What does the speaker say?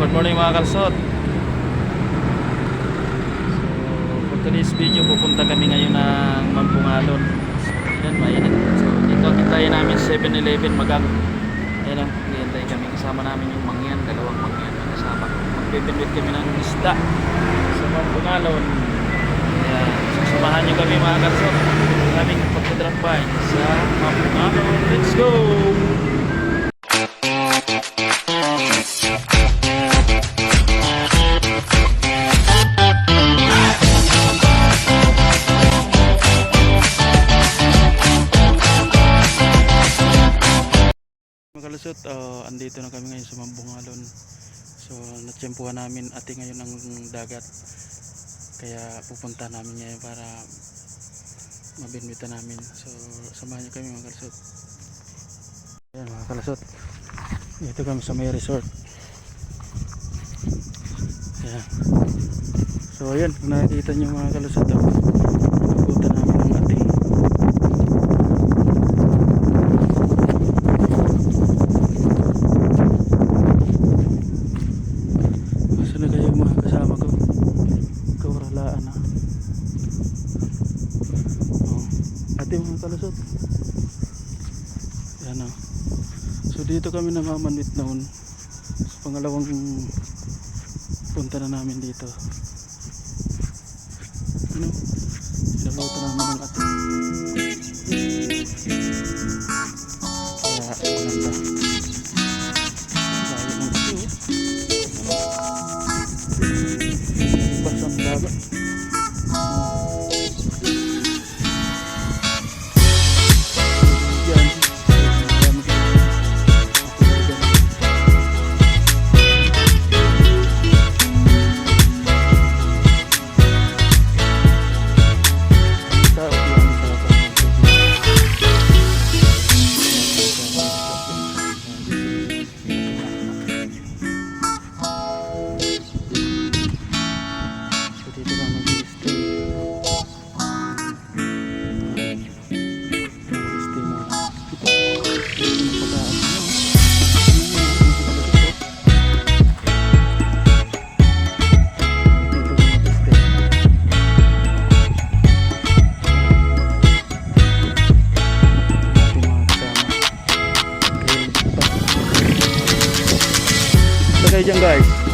good morning mga kalsot. So, for today's video, pupunta kami ngayon ng Mampungalon. Yan, mainit. So, dito kintayin namin 7-Eleven magang. Yan ang hintay kami. Kasama namin yung mangyan, dalawang mangyan na kasama. Magbibinwit kami ng isda sa Mampungalon. Yan. So, samahan nyo kami mga kalsot. Kaming pagdadrop by sa Mampungalon. Let's go! Kalusot, uh, andito na kami ngayon sa Mambungalon. So, natsyempuhan namin ati ngayon ang dagat. Kaya pupunta namin ngayon para mabinwita namin. So, samahan niyo kami mga kalusot. Ayan mga kalusot. Dito kami sa may resort. Ayan. So, ayan. Kung nakikita niyo mga kalusot, oh, pupunta namin ng ati. Masa na kayo mga kasama ko? Kawaralaan na. Oh. Ate mga kalusot. Yan o. So dito kami namamanwit noon. Sa pangalawang punta na namin dito. Ano? Inabuta namin ng ate. Kaya maganda. Layo ng oh. Basang dagat. Hanggang guys.